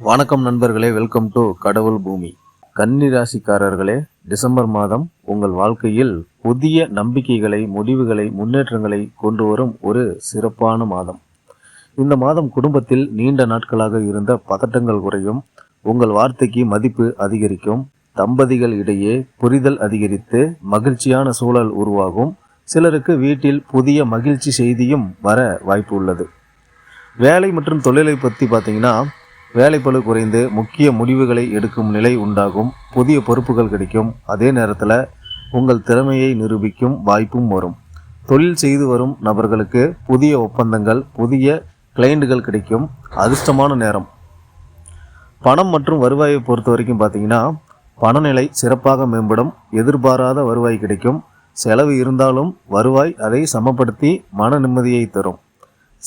வணக்கம் நண்பர்களே welcome to கடவுள் பூமி. கன்னி ராசிக்காரர்களே டிசம்பர் மாதம் உங்கள் வாழ்க்கையில் புதிய நம்பிக்கைகளை முடிவுகளை முன்னேற்றங்களை கொண்டு வரும் ஒரு சிறப்பான மாதம். இந்த மாதம் குடும்பத்தில் நீண்ட நாட்களாக இருந்த பதட்டங்கள் குறையும் உங்கள் வார்த்தைக்கு மதிப்பு அதிகரிக்கும் தம்பதிகள் இடையே புரிதல் அதிகரித்து மகிழ்ச்சியான சூழல் உருவாகும் சிலருக்கு வீட்டில் புதிய மகிழ்ச்சி செய்தியும் வர வாய்ப்பு உள்ளது. வேலை மற்றும் தொழிலை பற்றி பார்த்தீங்கன்னா வேலைப்பழு குறைந்து முக்கிய முடிவுகளை எடுக்கும் நிலை உண்டாகும். புதிய பொறுப்புகள் கிடைக்கும். அதே நேரத்தில் உங்கள் திறமையை நிரூபிக்கும் வாய்ப்பும் வரும். தொழில் செய்து வரும் நபர்களுக்கு புதிய ஒப்பந்தங்கள் புதிய கிளைண்டுகள் கிடைக்கும். அதிர்ஷ்டமான நேரம். பணம் மற்றும் வருவாயை பொறுத்த வரைக்கும் பார்த்தீங்கன்னா பணநிலை சிறப்பாக மேம்படும். எதிர்பாராத வருவாய் கிடைக்கும். செலவு இருந்தாலும் வருவாய் அதை சமப்படுத்தி மன நிம்மதியை தரும்.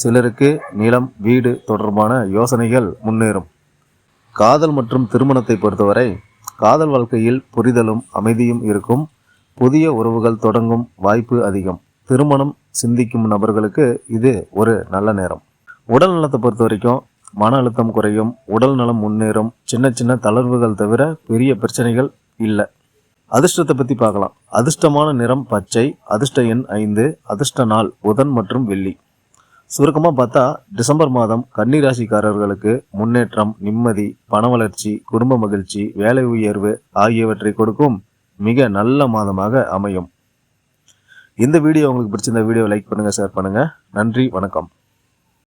சிலருக்கு நிலம் வீடு தொடர்பான யோசனைகள் முன்னேறும். காதல் மற்றும் திருமணத்தை பொறுத்தவரை காதல் வாழ்க்கையில் புரிதலும் அமைதியும் இருக்கும். புதிய உறவுகள் தொடங்கும் வாய்ப்பு அதிகம். திருமணம் சிந்திக்கும் நபர்களுக்கு இது ஒரு நல்ல நேரம். உடல் நலத்தை பொறுத்த வரைக்கும் மன அழுத்தம் குறையும் உடல் நலம் முன்னேறும். சின்ன சின்ன தளர்வுகள் தவிர பெரிய பிரச்சனைகள் இல்லை. அதிர்ஷ்டத்தை பற்றி பார்க்கலாம். அதிர்ஷ்டமான நிறம் பச்சை அதிர்ஷ்ட எண் ஐந்து அதிர்ஷ்ட நாள் புதன் மற்றும் வெள்ளி. சுருக்கமாக பார்த்தா டிசம்பர் மாதம் கன்னிராசிக்காரர்களுக்கு முன்னேற்றம் நிம்மதி பண வளர்ச்சி குடும்ப மகிழ்ச்சி வேலை உயர்வு ஆகியவற்றை கொடுக்கும் மிக நல்ல மாதமாக அமையும். இந்த வீடியோ உங்களுக்கு பிடிச்சிருந்த வீடியோ லைக் பண்ணுங்கள் ஷேர் பண்ணுங்கள் நன்றி வணக்கம்.